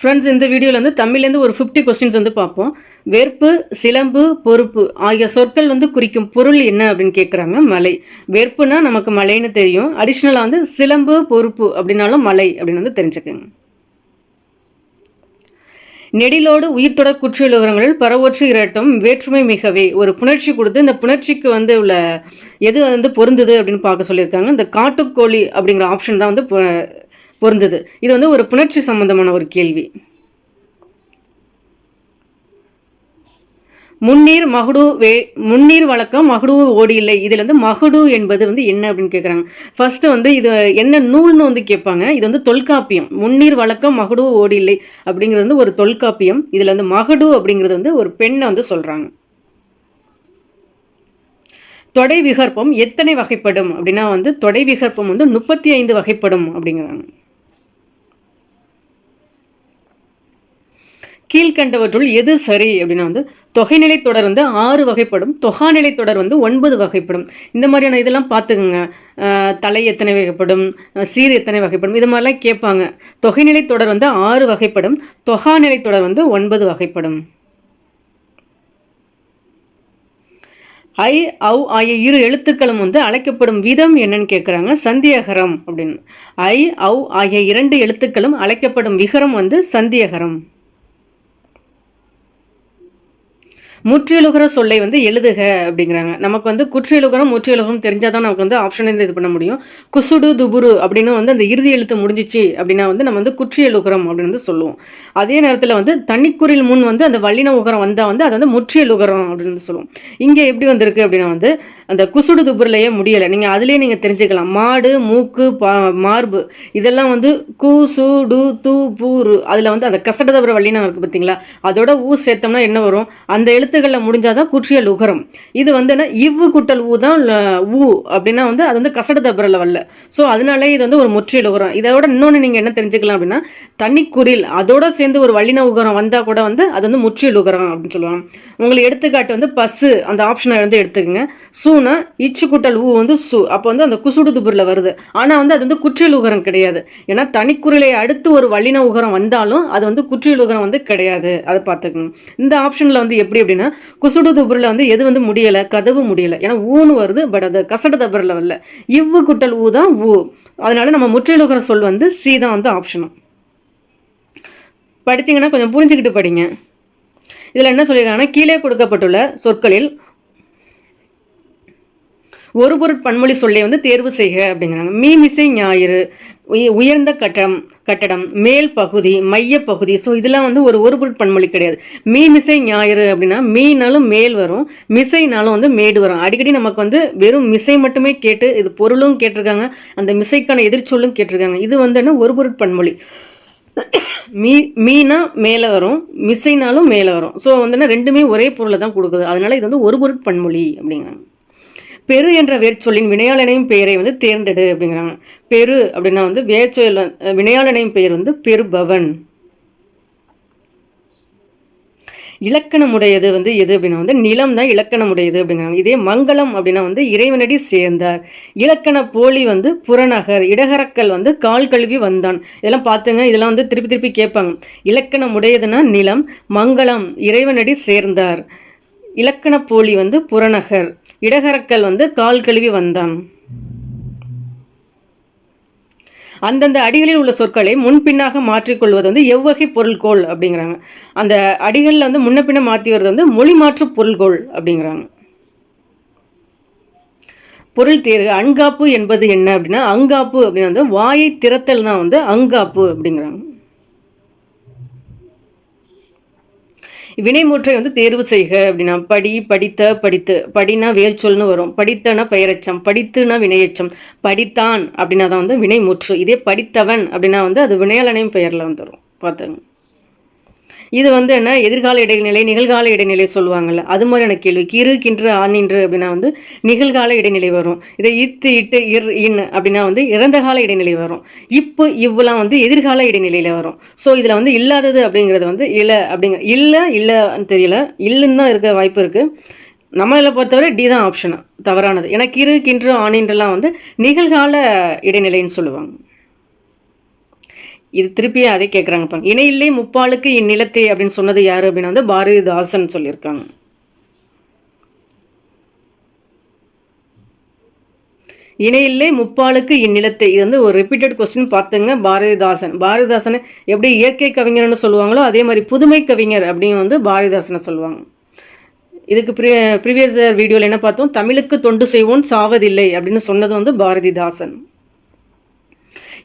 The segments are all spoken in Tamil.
ஃப்ரெண்ட்ஸ் இந்த வீடியோவில் வந்து தமிழ்லேருந்து ஒரு ஃபிஃப்டி கொஸ்டின்ஸ் வந்து பார்ப்போம். வேர்ப்பு சிலம்பு பொறுப்பு ஆகிய சொற்கள் வந்து குறிக்கும் பொருள் என்ன அப்படின்னு கேட்குறாங்க மலை. வேர்ப்புனா நமக்கு மலைன்னு தெரியும். அடிஷ்னலாக வந்து சிலம்பு பொறுப்பு அப்படின்னாலும் மலை அப்படின்னு வந்து தெரிஞ்சுக்கோங்க. நெடிலோடு உயிர்த்தொடர் தொடர் விவரங்களில் பரவொற்று இரட்டும் வேற்றுமை மிகவே. ஒரு புணர்ச்சி கொடுத்து இந்த புணர்ச்சிக்கு வந்து உள்ள எது வந்து பொருந்தது அப்படின்னு பார்க்க சொல்லியிருக்காங்க. இந்த காட்டுக்கோழி அப்படிங்கிற ஆப்ஷன் தான் வந்து பொருந்தது. இது வந்து ஒரு புணர்ச்சி சம்பந்தமான ஒரு கேள்வி. முன்னீர் மகுடு வே முன்னீர் வழக்கம் மகுடு ஓடி இல்லை இதில் வந்து மகுடு என்பது வந்து என்ன அப்படின்னு கேட்குறாங்க. ஃபஸ்ட்டு வந்து இது என்ன நூல்னு வந்து கேட்பாங்க. இது வந்து தொல்காப்பியம். முன்னீர் வழக்கம் மகுடு ஓடி இல்லை அப்படிங்கிறது வந்து ஒரு தொல்காப்பியம். இதில் வந்து மகுடு அப்படிங்கிறது வந்து ஒரு பெண்ணை வந்து சொல்கிறாங்க தொடை விகற்பம் எத்தனை வகைப்படும் அப்படின்னா வந்து தொடை விகற்பம் வந்து முப்பத்தி ஐந்து வகைப்படும் அப்படிங்கிறாங்க. கீழ்கண்டவற்றுள் எது சரி அப்படின்னா வந்து தொகைநிலை தொடர் வந்து ஆறு வகைப்படும். தொகாநிலை தொடர் வந்து ஒன்பது வகைப்படும். இந்த மாதிரியான இதெல்லாம் பார்த்துக்குங்க. தலை எத்தனை வகைப்படும்? சீர் எத்தனை வகைப்படும்? இது மாதிரிலாம் கேட்பாங்க. தொகைநிலை தொடர் வந்து ஆறு வகைப்படும். தொகாநிலை தொடர் வந்து ஒன்பது வகைப்படும். ஐ அவ் ஆகிய இரு எழுத்துக்களும் வந்து அழைக்கப்படும் விதம் என்னன்னு கேட்குறாங்க சந்தியகரம் அப்படின்னு. ஐ அவ் ஆகிய இரண்டு எழுத்துக்களும் அழைக்கப்படும் விகரம் வந்து சந்தியகரம். முற்றியலுகர சொல்லை வந்து எழுதுக அப்படிங்கிறாங்க. நமக்கு வந்து குற்றியலுகரம் முற்றியலுகரம் தெரிஞ்சால் தான் நமக்கு வந்து ஆப்ஷன் இது பண்ண முடியும். குசுடு துபுரு அப்படின்னு வந்து அந்த இறுதி எழுத்து முடிஞ்சிச்சு அப்படின்னா வந்து நம்ம வந்து குற்றியலுகரம் அப்படின்னு வந்து சொல்லுவோம். அதே நேரத்தில் வந்து தனிக்குறில் முன் வந்து அந்த வல்லின உகரம் வந்தால் வந்து அது வந்து முற்றியலுகரம் அப்படின்னு வந்து சொல்லுவோம். இங்கே எப்படி வந்திருக்கு அப்படின்னா வந்து அந்த குசுடு துபுரிலேயே முடியலை. நீங்கள் அதுலேயே நீங்கள் தெரிஞ்சுக்கலாம். மாடு மூக்கு பா மார்பு இதெல்லாம் வந்து கு சு டு து பூரு அதில் வந்து அந்த கசடதபுர தவிர வல்லினம் இருக்குது பார்த்தீங்களா? அதோட ஊ சேர்த்தோம்னா என்ன வரும்? அந்த எழுத்து எழுத்துக்களில் முடிஞ்சாதான் குற்றியல் உகரம். இது வந்து என்ன இவ்வு குட்டல் ஊ தான் ஊ அப்படின்னா வந்து அது வந்து கசட தபரில் வரல ஸோ அதனாலே இது வந்து ஒரு முற்றியல் உகரம். இதோட இன்னொன்று நீங்கள் என்ன தெரிஞ்சுக்கலாம் அப்படின்னா தனிக்குறில் அதோட சேர்ந்து ஒரு வல்லின உகரம் வந்தால் கூட வந்து அது வந்து முற்றியல் உகரம் அப்படின்னு சொல்லுவாங்க. உங்களுக்கு எடுத்துக்காட்டு வந்து பஸ்ஸு அந்த ஆப்ஷனை வந்து எடுத்துக்கோங்க. சூனா இச்சு குட்டல் ஊ வந்து சு அப்போ வந்து அந்த குசுடு துபுரில் வருது. ஆனால் வந்து அது வந்து குற்றியல் உகரம் கிடையாது. ஏன்னா தனிக்குறிலை அடுத்து ஒரு வல்லின உகரம் வந்தாலும் அது வந்து குற்றியல் உகரம் வந்து கிடையாது. அதை பார்த்துக்கணும். இந்த ஆப்ஷனில் வந்து எப்படி அப்படின்னா குசுடு தபுரில் வந்து எது வந்து முடியலை? கதவு முடியலை. ஏன்னா ஊன்னு வருது பட் அது கசட தபரில் வரல. இவ்வு குட்டல் ஊ தான் ஊ. அதனால நம்ம முற்றிலுகிற சொல் வந்து சி தான் வந்து ஆப்ஷனும் படிச்சீங்கன்னா கொஞ்சம் புரிஞ்சுக்கிட்டு படிங்க. இதில் என்ன சொல்லியிருக்காங்கன்னா கீழே கொடுக்கப்பட்டுள்ள சொற்களில் ஒரு பொருட் பன்மொழி சொல்லை வந்து தேர்வு செய்க அப்படிங்கிறாங்க. மீமிசை ஞாயிறு உயர்ந்த கட்டம் கட்டடம் மேல் பகுதி மைய பகுதி. ஸோ இதெல்லாம் வந்து ஒரு ஒரு பொருட் பன்மொழி கிடையாது. மீமிசை ஞாயிறு அப்படின்னா மீனாலும் மேல் வரும் மிசைனாலும் வந்து மேடு வரும். அடிக்கடி நமக்கு வந்து வெறும் மிசை மட்டுமே கேட்டு இது பொருளும் கேட்டிருக்காங்க அந்த மிசைக்கான எதிர்ச்சொல்லும் கேட்டிருக்காங்க. இது வந்து என்ன? ஒரு பொருட் பன்மொழி. மீ மீனா மேலே வரும் மிசைனாலும் மேலே வரும். ஸோ வந்து என்ன? ரெண்டுமே ஒரே பொருளை தான் கொடுக்குது. அதனால இது வந்து ஒரு பொருட் பன்மொழி அப்படிங்கிறாங்க. பெரு என்ற வேர்ச்சொல்லின் வினையாளனையும் பெயரை வந்து தேர்ந்தெடு அப்படிங்கிறாங்க. பெரு அப்படின்னா வந்து வேர்ச்சொல் வினையாளனையும் பெயர் வந்து பெருபவன் இலக்கணமுடையது வந்து எது அப்படின்னா வந்து நிலம் தான் இலக்கணமுடையது அப்படிங்கிறாங்க. இதே மங்களம் அப்படின்னா வந்து இறைவனடி சேர்ந்தார். இலக்கண போலி வந்து புறநகர் இடகரக்கல் வந்து கால் கழுவி வந்தான். இதெல்லாம் பார்த்துங்க இதெல்லாம் வந்து திருப்பி திருப்பி கேட்பாங்க. இலக்கணமுடையதுன்னா நிலம் மங்களம் இறைவனடி சேர்ந்தார். இலக்கண போலி வந்து புறநகர் இடகரக்கல் வந்து கால் கழுவி வந்தான். அந்தந்த அடிகளில் உள்ள சொற்களை முன்பின்னாக மாற்றிக்கொள்வது வந்து எவ்வகை பொருள்கோள் அப்படிங்கிறாங்க. அந்த அடிகளில் வந்து முன்ன பின்ன மாற்றி வர்றது வந்து மொழி மாற்று பொருள்கோள் அப்படிங்கிறாங்க. பொருள் தேர்வு அன்காப்பு என்பது என்ன அப்படின்னா அங்காப்பு அப்படின்னா வந்து வாயை திறத்தல் தான் வந்து அங்காப்பு அப்படிங்கிறாங்க. வினைமுற்றை வந்து தேர்வு செய்க அப்படின்னா படி படித்த படித்து படினா வேர்ச்சொல்னு வரும். படித்தனா பெயரெச்சம் படித்துனா வினையெச்சம். படித்தான் அப்படின்னா தான் வந்து வினைமுற்று. இதே படித்தவன் அப்படின்னா வந்து அது வினையாளனையும் பெயரில் வந்துடும் பார்த்துங்க இது வந்து என்ன எதிர்கால இடைநிலை நிகழ்கால இடைநிலை சொல்லுவாங்கல்ல. அது மாதிரியான கேள்வி. கிறு கின்று ஆனின்று அப்படின்னா வந்து நிகழ்கால இடைநிலை வரும். இதை இத்து இட்டு இர் இன் அப்படின்னா வந்து இறந்த கால இடைநிலை வரும். இப்போ இவ்வளவு வந்து எதிர்கால இடைநிலையில் வரும். ஸோ இதில் வந்து இல்லாதது அப்படிங்கிறது வந்து இல்லை அப்படிங்க இல்லை இல்லைன்னு தெரியல. இல்லைன்னு தான் இருக்க வாய்ப்பு இருக்குது நம்ம இதில் பொறுத்தவரை டி தான் ஆப்ஷன் தவறானது. ஏன்னா கிறு கின்று ஆனின்றெல்லாம் வந்து நிகழ்கால இடைநிலைன்னு சொல்லுவாங்க. இது திருப்பி அதே கேட்குறாங்க பாருங்க. இணையில்லை முப்பாலுக்கு இந்நிலத்தை அப்படின்னு சொன்னது யாரு அப்படின்னா வந்து பாரதிதாசன் சொல்லியிருக்காங்க. இணையில்லை முப்பாலுக்கு இந்நிலத்தை. இது வந்து ஒரு ரிப்பீட்டட் கொஸ்டின் பார்த்துங்க. பாரதிதாசன். பாரதிதாசனை எப்படி இயற்கை கவிஞர்னு சொல்லுவாங்களோ அதே மாதிரி புதுமை கவிஞர் அப்படின்னு வந்து பாரதிதாசனை சொல்லுவாங்க. இதுக்கு ப்ரீ ப்ரீவியஸ் வீடியோவில் என்ன பார்த்தோம்? தமிழுக்கு தொண்டு செய்வோம் சாவதில்லை அப்படின்னு சொன்னது வந்து பாரதிதாசன்.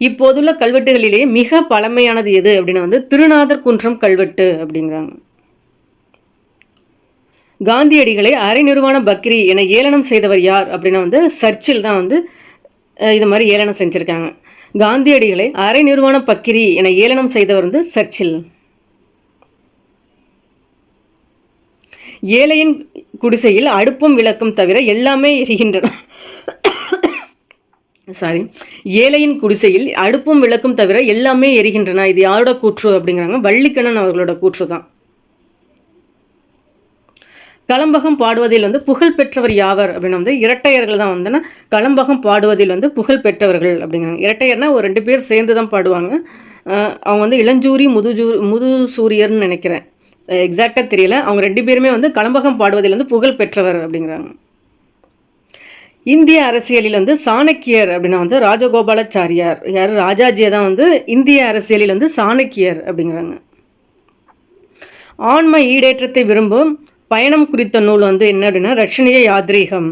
இப்போதுள்ள கல்வெட்டுகளிலேயே மிக பழமையானது எது அப்படின்னா வந்து திருநாதர் குன்றம் கல்வெட்டு அப்படிங்கிறாங்க. காந்தியடிகளை அரை பக்ரி என ஏளனம் செய்தவர் யார் அப்படின்னா வந்து சர்ச்சில் தான் வந்து இது மாதிரி ஏளனம் செஞ்சுருக்காங்க. காந்தியடிகளை அரை பக்ரி பக்கிரி என ஏளனம் செய்தவர் வந்து சர்ச்சில். ஏழையின் குடிசையில் அடுப்பும் விளக்கும் தவிர எல்லாமே எரிகின்றன. சாரி ஏழையின் குடிசையில் அடுப்பும் விளக்கும் தவிர எல்லாமே எரிகின்றன. இது யாரோட கூற்று அப்படிங்கிறாங்க? வள்ளிக்கண்ணன் அவர்களோட கூற்று தான். களம்பகம் பாடுவதில் வந்து புகழ் பெற்றவர் யாவர் அப்படின்னு வந்து இரட்டையர்கள் தான் வந்துன்னா கலம்பகம் பாடுவதில் வந்து புகழ் பெற்றவர்கள் அப்படிங்கிறாங்க. இரட்டையர்னா ஒரு ரெண்டு பேர் சேர்ந்து தான் பாடுவாங்க அவங்க வந்து இளஞ்சூரி முதுஜூ முது சூரியர்னு நினைக்கிறேன் எக்ஸாக்டாக தெரியல. அவங்க ரெண்டு பேருமே வந்து களம்பகம் பாடுவதில் வந்து புகழ் பெற்றவர் அப்படிங்கிறாங்க. இந்திய அரசியலில் வந்து சாணக்கியர் அப்படின்னா வந்து ராஜகோபாலாச்சாரியார். யார்? ராஜாஜியை தான் வந்து இந்திய அரசியலில் வந்து சாணக்கியர் அப்படிங்கிறாங்க. ஆன்ம ஈடேற்றத்தை விரும்பும் பயணம் குறித்த நூல் வந்து என்ன அப்படின்னா ரட்சணிய யாத்ரீகம்.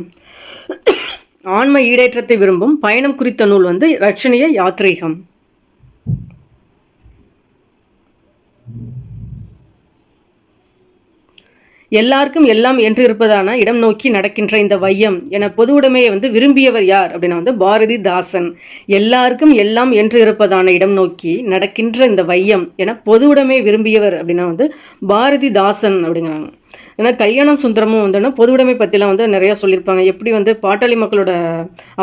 ஆன்ம ஈடேற்றத்தை விரும்பும் பயணம் குறித்த நூல் வந்து ரட்சணிய யாத்ரீகம். எல்லாருக்கும் எல்லாம் என்று இருப்பதான இடம் நோக்கி நடக்கின்ற இந்த வையம் என பொது உடைமையை வந்து விரும்பியவர் யார் அப்படின்னா வந்து பாரதிதாசன். எல்லாருக்கும் எல்லாம் என்று இருப்பதான இடம் நோக்கி நடக்கின்ற இந்த வையம் என பொது உடைமையை விரும்பியவர் அப்படின்னா வந்து பாரதிதாசன் அப்படிங்கிறாங்க. ஏன்னா கல்யாணம் சுந்தரமும் வந்து பொதுவுடைமை பற்றிலாம் வந்து நிறையா சொல்லியிருப்பாங்க. எப்படி வந்து பாட்டாளி மக்களோட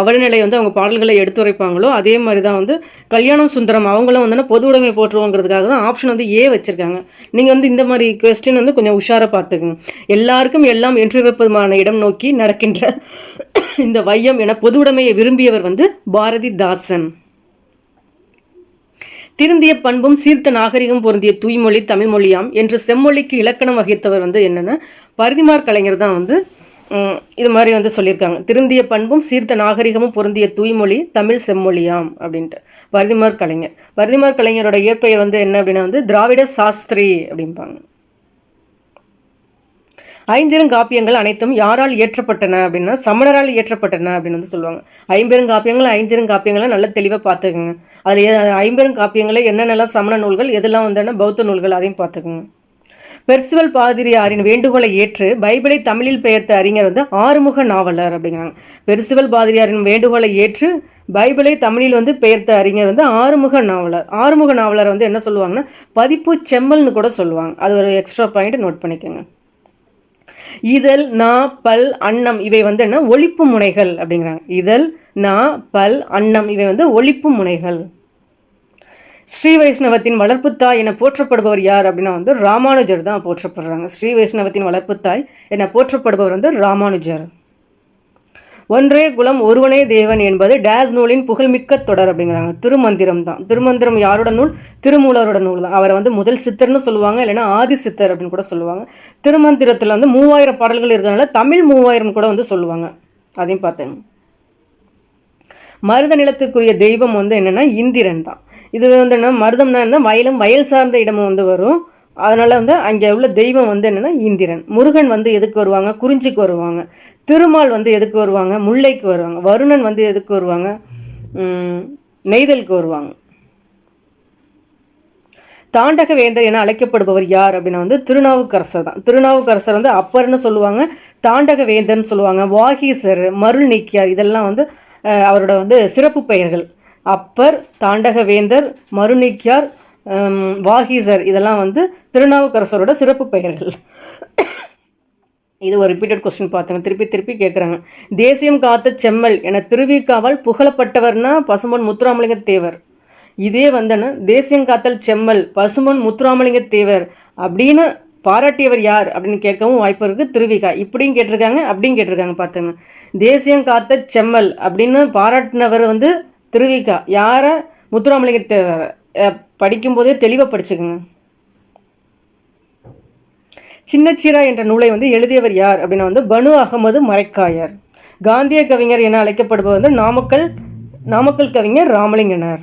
அவலநிலை வந்து அவங்க பாடல்களை எடுத்துரைப்பாங்களோ அதே மாதிரி தான் வந்து கல்யாணம் சுந்தரம் அவங்களும் வந்து பொது உடைமை போட்டுருவோங்கிறதுக்காக தான் ஆப்ஷன் வந்து ஏ வச்சுருக்காங்க. நீங்கள் வந்து இந்த மாதிரி கொஸ்டின் வந்து கொஞ்சம் உஷாராக பார்த்துக்குங்க. எல்லாருக்கும் எல்லாம் என்றிருப்பதுமான இடம் நோக்கி நடக்கின்ற இந்த வையம் என பொதுவுடைமையை விரும்பியவர் வந்து பாரதிதாசன். திருந்திய பண்பும் சீர்த்த நாகரிகம் பொருந்திய தூய்மொழி தமிழ்மொழியாம் என்று செம்மொழிக்கு இலக்கணம் வகித்தவர் வந்து என்னென்னா பரிதிமார் கலைஞர் தான் வந்து இது மாதிரி வந்து சொல்லியிருக்காங்க. திருந்திய பண்பும் சீர்த்த நாகரிகமும் பொருந்திய தூய்மொழி தமிழ் செம்மொழியாம் அப்படின்ட்டு. பரிதிமார் கலைஞர். பரிதிமார் கலைஞரோட இயற்பெயர் வந்து என்ன அப்படின்னா வந்து திராவிட சாஸ்திரி அப்படிம்பாங்க. ஐஞ்செருங்காப்பியங்கள் அனைத்தும் யாரால் இயற்றப்பட்டன அப்படின்னா சமணரால் இயற்றப்பட்டன அப்படின்னு வந்து சொல்லுவாங்க. ஐம்பெருங்காப்பியங்கள் ஐஞ்செருங்காப்பியங்களை நல்லா தெளிவாக பார்த்துக்குங்க. அதில் ஐம்பெருங்காப்பியங்களை என்னென்னலாம் சமண நூல்கள் எதெல்லாம் வந்தன பௌத்த நூல்கள் அதையும் பார்த்துக்குங்க. பெர்சிவல் பாதிரியாரின் வேண்டுகோளை ஏற்று பைபிளை தமிழில் பெயர்த்த அறிஞர் வந்து ஆறுமுக நாவலர் அப்படிங்கிறாங்க. பெர்சிவல் பாதிரியாரின் வேண்டுகோளை ஏற்று பைபிளை தமிழில் வந்து பெயர்த்த அறிஞர் வந்து ஆறுமுக நாவலர். ஆறுமுக நாவலர் வந்து என்ன சொல்லுவாங்கன்னா பதிப்பு செம்மல்னு கூட சொல்லுவாங்க. அது ஒரு எக்ஸ்ட்ரா பாயிண்ட் நோட் பண்ணிக்கோங்க. இதழ் நா பல் அன்னம் இவை வந்து என்ன? ஒழிப்பு முனைகள் அப்படிங்கிறாங்க. இதழ் நா பல் அன்னம் இவை வந்து ஒழிப்பு முனைகள். ஸ்ரீ வைஷ்ணவத்தின் வளர்ப்புத்தாய் என போற்றப்படுபவர் யார் அப்படின்னா வந்து ராமானுஜர் தான் போற்றப்படுறாங்க. ஸ்ரீ வைஷ்ணவத்தின் வளர்ப்புத்தாய் என போற்றப்படுபவர் வந்து ராமானுஜர். ஒன்றே குலம் ஒருவனே தேவன் என்பது டேஸ் நூலின் புகழ்மிக்க தொடர் அப்படிங்கிறாங்க. திருமந்திரம் தான் திருமந்திரம் யாரோட நூல்? திருமூலரோட நூல் தான் அவரை வந்து முதல் சித்தர்னு சொல்லுவாங்க இல்லைன்னா ஆதி சித்தர் அப்படின்னு கூட சொல்லுவாங்க. திருமந்திரத்தில் வந்து மூவாயிரம் பாடல்கள் இருக்கிறதுனால தமிழ் மூவாயிரம் கூட வந்து சொல்லுவாங்க. அதையும் பார்த்தேன். மருத நிலத்துக்குரிய தெய்வம் வந்து என்னென்னா இந்திரன் தான் இது வந்து என்ன? மருதம்னா என்ன? வயலும் வயல் சார்ந்த இடமும் வந்து வரும். அதனால் வந்து அங்கே உள்ள தெய்வம் வந்து என்னென்னா இந்திரன். முருகன் வந்து எதுக்கு வருவாங்க? குறிஞ்சிக்கு வருவாங்க. திருமால் வந்து எதுக்கு வருவாங்க? முல்லைக்கு வருவாங்க. வருணன் வந்து எதுக்கு வருவாங்க? நெய்தலுக்கு வருவாங்க. தாண்டக வேந்தர் என அழைக்கப்படுபவர் யார் அப்படின்னா வந்து திருநாவுக்கரசர் தான். திருநாவுக்கரசர் வந்து அப்பர்னு சொல்லுவாங்க. தாண்டக வேந்தர்னு சொல்லுவாங்க. வாகீசர் மருள் நீக்கியார் இதெல்லாம் வந்து அவரோட வந்து சிறப்பு பெயர்கள். அப்பர் தாண்டக வேந்தர் மருநீக்கியார் வாகீசர் இதெல்லாம் வந்து திருநாவுக்கரசரோட சிறப்பு பெயர்கள். இது ஒரு ரிப்பீட்டட் கொஸ்டின் பார்த்துங்க திருப்பி திருப்பி கேட்குறாங்க தேசியம் காத்த செம்மல் என திருவிக்காவால் புகழப்பட்டவர்னா பசும்பொன் முத்துராமலிங்க தேவர் இதே வந்தன தேசியம் காத்தல் செம்மல் பசும்பொன் முத்துராமலிங்க தேவர் அப்படின்னு பாராட்டியவர் யார் அப்படின்னு கேட்கவும் வாய்ப்பு இருக்குது திருவிகா இப்படியும் கேட்டிருக்காங்க அப்படியும் கேட்டிருக்காங்க பார்த்துங்க தேசியம் காத்த செம்மல் அப்படின்னு பாராட்டினவர் வந்து திருவிகா. யாரை? முத்துராமலிங்க தேவர் படிக்கும்போதே தெளிவாக படிச்சுக்கோங்க. சின்னச்சிரா என்ற நூலை வந்து எழுதியவர் யார் அப்படின்னா வந்து பனு அகமது மரைக்காயர். காந்திய கவிஞர் என அழைக்கப்படுபவர் வந்து நாமக்கல் நாமக்கல் கவிஞர் ராமலிங்கனார்.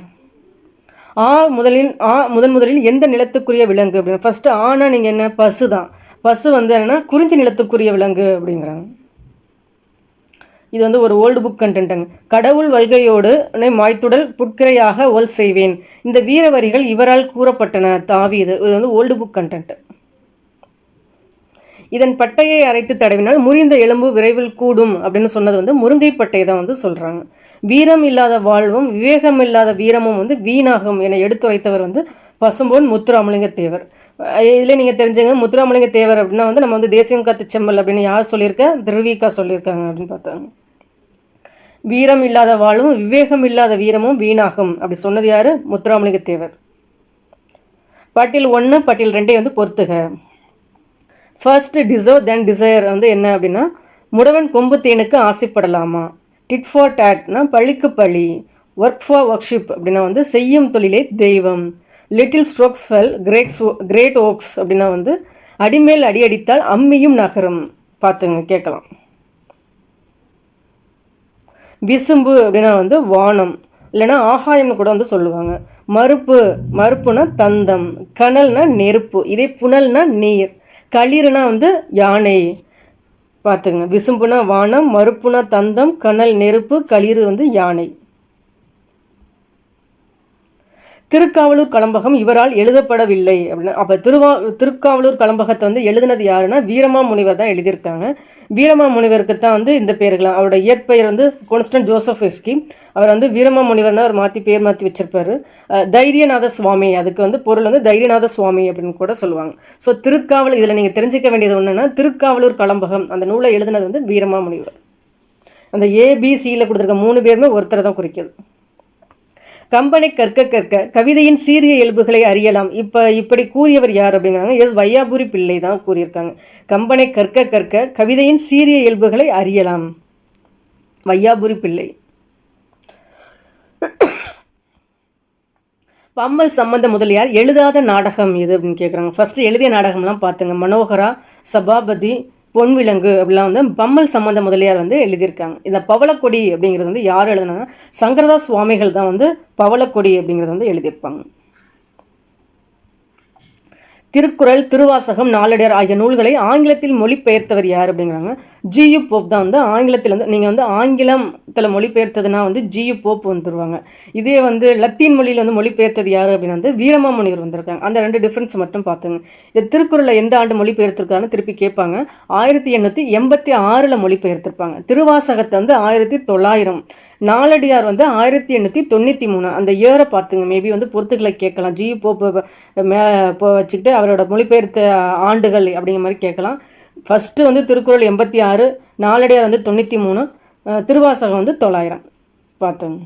ஆ முதலில் ஆ முதன் முதலில் எந்த நிலத்துக்குரிய விலங்கு அப்படின்னு ஃபஸ்ட்டு ஆனா நீங்கள் என்ன? பசு தான் பசு வந்து என்னென்னா குறிஞ்சி நிலத்துக்குரிய விலங்கு அப்படிங்கிறாங்க. இது வந்து ஒரு ஓல்டு புக் கண்டென்ட்டுங்க கடவுள் வல்கையோடு உன்னை மாய்த்துடல் புட்கிரையாக ஒல் செய்வேன். இந்த வீர வரிகள் இவரால் கூறப்பட்டன தாவி இது. இது வந்து ஓல்டு புக் கண்டென்ட் இதன் பட்டையை அரைத்து தடவினால் முறிந்த எலும்பு விரைவில் கூடும் அப்படின்னு சொன்னது வந்து முருங்கை பட்டை தான் வந்து சொல்கிறாங்க வீரம் இல்லாத வாழ்வும் விவேகம் இல்லாத வீரமும் வந்து வீணாகும் என எடுத்துரைத்தவர் வந்து பசும்போன் முத்துராமலிங்க தேவர் இதில் நீங்கள் தெரிஞ்சுங்க முத்துராமலிங்க தேவர் அப்படின்னா வந்து நம்ம வந்து தேசியம் காத்து செம்மல் அப்படின்னு யார் சொல்லியிருக்கா? திருவிகா சொல்லியிருக்காங்க அப்படின்னு பார்த்தாங்க. வீரம் இல்லாத வாழும் விவேகம் இல்லாத வீரமும் வீணாகும். அப்படி சொன்னது யார்? முத்துராமலிங்க தேவர் ஒன்று பாட்டில் ரெண்டே வந்து பொறுத்துக. ஃபர்ஸ்ட் டிசர்வ் தென் டிசையர் வந்து என்ன அப்படின்னா முடவன் கொம்பு தேனுக்கு ஆசைப்படலாமா டிட் ஃபார் டேட்னா பழிக்கு பழி ஒர்க் ஃபார் ஒர்க்ஷிப் அப்படின்னா வந்து செய்யும் தொழிலே தெய்வம். Little strokes fell greats great oaks அப்படின்னா வந்து அடிமேல் அடி அடித்தால் அம்மியும் நகரும். பார்த்துங்க கேட்கலாம். விசும்பு அப்படின்னா வந்து வானம். இல்லைன்னா ஆகாயம்னு கூட வந்து சொல்லுவாங்க. மறுப்பு மறுப்புனா தந்தம். கனல்னா நெருப்பு. இதே புனல்னா நீர். களிர்னா வந்து யானை. பார்த்துங்க விசும்புனா வானம் மறுப்புனா தந்தம் கனல் நெருப்பு களிறு வந்து யானை. திருக்காவலூர் கலம்பகம் இவரால் எழுதப்படவில்லை அப்படின்னு. அப்போ திருவா திருக்காவலூர் கலம்பகத்தை வந்து எழுதினது யாருன்னா வீரமா முனிவர் தான் எழுதியிருக்காங்க. வீரமா முனிவருக்கு தான் வந்து இந்த பேர்களாம் அவரோட இயற்பெயர் வந்து கோன்ஸ்டன் ஜோசப் எஸ்கி. அவர் வந்து வீரமா முனிவர்னு அவர் மாற்றி பேர் மாற்றி வச்சிருப்பாரு. தைரியநாத சுவாமி அதுக்கு வந்து பொருள் வந்து தைரியநாத சுவாமி அப்படின்னு கூட சொல்லுவாங்க. ஸோ திருக்காவல் இதில் நீங்கள் தெரிஞ்சிக்க வேண்டியது ஒன்றுன்னா திருக்காவலூர் கலம்பகம் அந்த நூலை எழுதினது வந்து வீரமா முனிவர். அந்த ஏபிசியில் கொடுத்துருக்க மூணு பேருமே ஒருத்தரை தான் குறிக்கிது. கம்பனை கற்க கற்க கவிதையின் சீரிய இயல்புகளை அறியலாம். இப்போ இப்படி கூறியவர் யார் அப்படிங்கிறாங்க எஸ் வையாபுரி பிள்ளை தான் கூறியிருக்காங்க. கம்பனை கற்க கற்க கவிதையின் சீரிய இயல்புகளை அறியலாம். வையாபுரி பிள்ளை. பம்மல் சம்பந்த முதலியார் எழுதாத நாடகம் எது அப்படின்னு கேட்குறாங்க ஃபஸ்ட்டு எழுதிய நாடகம்லாம் பார்த்துங்க. மனோகரா சபாபதி பொன் விலங்கு அப்படிலாம் வந்து பம்மல் சம்பந்த முதலியார் வந்து எழுதியிருக்காங்க. இந்த பவளக்கொடி அப்படிங்கிறது வந்து யார் எழுதுனாங்கன்னா சங்கரதாஸ் சுவாமிகள் தான் வந்து பவளக்கொடி அப்படிங்கிறது வந்து எழுதியிருப்பாங்க. திருக்குறள் திருவாசகம் நாளடியார் ஆகிய நூல்களை ஆங்கிலத்தில் மொழிபெயர்த்தவர் யார் அப்படிங்கிறாங்க? ஜியு போப் தான் வந்து ஆங்கிலத்தில் வந்து நீங்கள் வந்து ஆங்கிலத்தில் மொழிபெயர்த்ததுனா வந்து ஜியு போப் வந்துருவாங்க. இதே வந்து லத்தீன் மொழியில் வந்து மொழிபெயர்த்தது யார் அப்படின்னா வந்து வீரமாமுனிவர் வந்திருக்காங்க. அந்த ரெண்டு டிஃப்ரென்ஸ் மட்டும் பார்த்துங்க. இந்த திருக்குறளை எந்த ஆண்டு மொழிபெயர்த்திருக்காருன்னு திருப்பி கேட்பாங்க. ஆயிரத்தி எண்ணூற்றி எண்பத்தி ஆறில் மொழிபெயர்த்திருப்பாங்க. திருவாசகத்தை வந்து ஆயிரத்தி தொள்ளாயிரம் நாலடியார் வந்து ஆயிரத்தி எண்ணூற்றி தொண்ணூற்றி மூணு. அந்த இயரை பார்த்துங்க மேபி வந்து பொறுத்துக்களை கேட்கலாம். ஜி போ மே போ வச்சுக்கிட்டு அவரோட மொழிபெயர்த்த ஆண்டுகள் அப்படிங்கிற மாதிரி கேட்கலாம். ஃபஸ்ட்டு வந்து திருக்குறள் எண்பத்தி ஆறு நாலடியார் வந்து தொண்ணூற்றி மூணு திருவாசகம் வந்து தொள்ளாயிரம். பார்த்துங்க.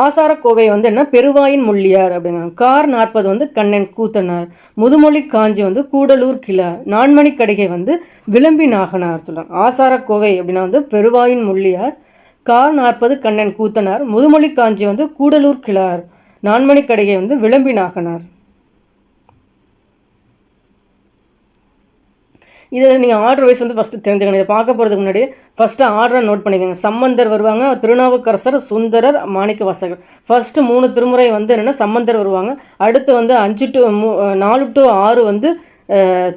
ஆசாரக்கோவை வந்து என்ன? பெருவாயின் முள்ளியார் அப்படின்னா கார் நாற்பது வந்து கண்ணன் கூத்தனார். முதுமொழி காஞ்சி வந்து கூடலூர் கிளார் நான்மணி கடிகை வந்து விளம்பி நாகனார் சொல்கிறாங்க ஆசாரக்கோவை அப்படின்னா வந்து பெருவாயின் முள்ளியார். கார் நாற்பது கண்ணன் கூத்தனார். முதுமொழி காஞ்சி வந்து கூடலூர் கிளார். நான்மணி கடிகை வந்து விளம்பி நாகனார். இதை நீங்கள் ஆர்டர் வைஸ் வந்து ஃபஸ்ட்டு தெரிஞ்சுக்கணும். இதை பார்க்க போகிறதுக்கு முன்னாடி ஃபஸ்ட்டு ஆர்டரை நோட் பண்ணிக்கோங்க. சம்பந்தர் வருவாங்க. திருநாவுக்கரசர் சுந்தரர் மாணிக்க வாசகர் ஃபஸ்ட்டு மூணு திருமுறை வந்து என்னென்னா சம்பந்தர் வருவாங்க. அடுத்து வந்து அஞ்சு டு மூ நாலு டு ஆறு வந்து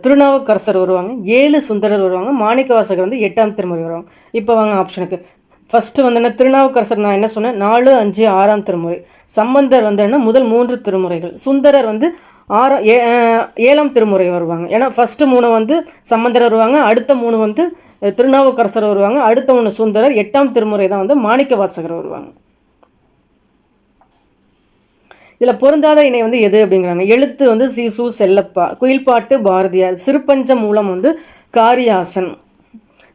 திருநாவுக்கரசர் வருவாங்க. ஏழு சுந்தரர் வருவாங்க. மாணிக்க வாசகர் வந்து எட்டாம் திருமுறை வருவாங்க. இப்போ வாங்க ஆப்ஷனுக்கு ஃபஸ்ட்டு வந்து என்ன திருநாவுக்கரசர் நான் என்ன சொன்னேன்? நாலு அஞ்சு ஆறாம் திருமுறை. சம்பந்தர் வந்து என்ன? முதல் மூன்று திருமுறைகள். சுந்தரர் வந்து ஆறாம் ஏ ஏழாம் திருமுறை வருவாங்க. ஏன்னா ஃபஸ்ட்டு மூணு வந்து சம்பந்தர் வருவாங்க. அடுத்த மூணு வந்து திருநாவுக்கரசர் வருவாங்க. அடுத்த மூணு சுந்தரர். எட்டாம் திருமுறை தான் வந்து மாணிக்க வாசகர் வருவாங்க. இதில் பொருந்தாத இணை வந்து எது அப்படிங்கிறாங்க. எழுத்து வந்து சிசு செல்லப்பா குயில்பாட்டு பாரதியார் சிறுபஞ்ச மூலம் வந்து காரியாசன்.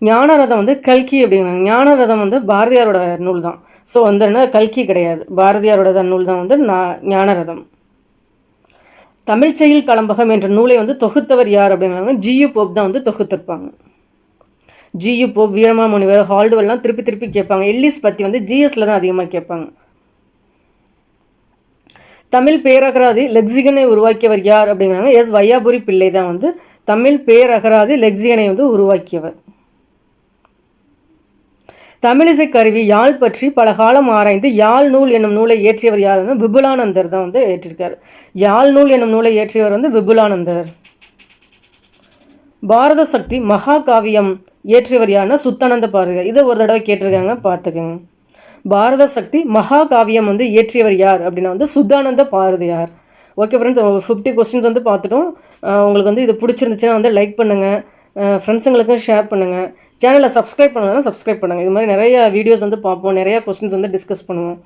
ஞானரதம் வந்து கல்கி அப்படிங்கிறாங்க. ஞானரதம் வந்து பாரதியாரோட நூல் தான் ஸோ வந்து என்ன கல்கி கிடையாது. பாரதியாரோட நூல் தான் வந்து நான் ஞானரதம். தமிழ்ச்செயில் கலம்பகம் என்ற நூலை வந்து தொகுத்தவர் யார் அப்படிங்கிறாங்க ஜியு போப் தான் வந்து தொகுத்திருப்பாங்க. ஜியு போப் வீரமாமுனிவர் ஹால்டுவெல்லாம் திருப்பி திருப்பி கேட்பாங்க. எல்லிஸ் பற்றி வந்து ஜிஎஸ்ல தான் அதிகமாக கேட்பாங்க. தமிழ் பேரகராதி லெக்சிகனை உருவாக்கியவர் யார் அப்படிங்கிறாங்க எஸ். வையாபுரி பிள்ளை தான் வந்து தமிழ் பேரகராதி லெக்சிகனை வந்து உருவாக்கியவர். தமிழிசை கருவி யாழ் பற்றி பல காலம் ஆராய்ந்து யாழ் நூல் என்னும் நூலை இயற்றியவர் யாருன்னா விபுலானந்தர் தான் வந்து ஏற்றிருக்கார். யாழ் நூல் என்னும் நூலை இயற்றியவர் வந்து விபுலானந்தர். பாரத சக்தி மகாகாவியம் இயற்றியவர் யாருன்னா சுத்தானந்த பாரதியார் இதை ஒரு தடவை கேட்டிருக்காங்க பார்த்துக்கோங்க. பாரத சக்தி மகாகாவியம் வந்து இயற்றியவர் யார் அப்படின்னா வந்து Suddhananda Bharathiyar. Okay friends fifty questions வந்து பார்த்துட்டோம். உங்களுக்கு வந்து இது பிடிச்சிருந்துச்சுன்னா வந்து லைக் பண்ணுங்கள் ஃப்ரெண்ட்ஸுங்களுக்கும் ஷேர் பண்ணுங்கள் சேனலை சப்ஸ்கிரைப் பண்ணலன்னா சப்ஸ்கிரைப் பண்ணுங்கள் இது மாதிரி நிறைய வீடியோஸ் வந்து பார்ப்போம். நிறையா கொஸ்டின்ஸ் வந்து டிஸ்கஸ் பண்ணுவோம்.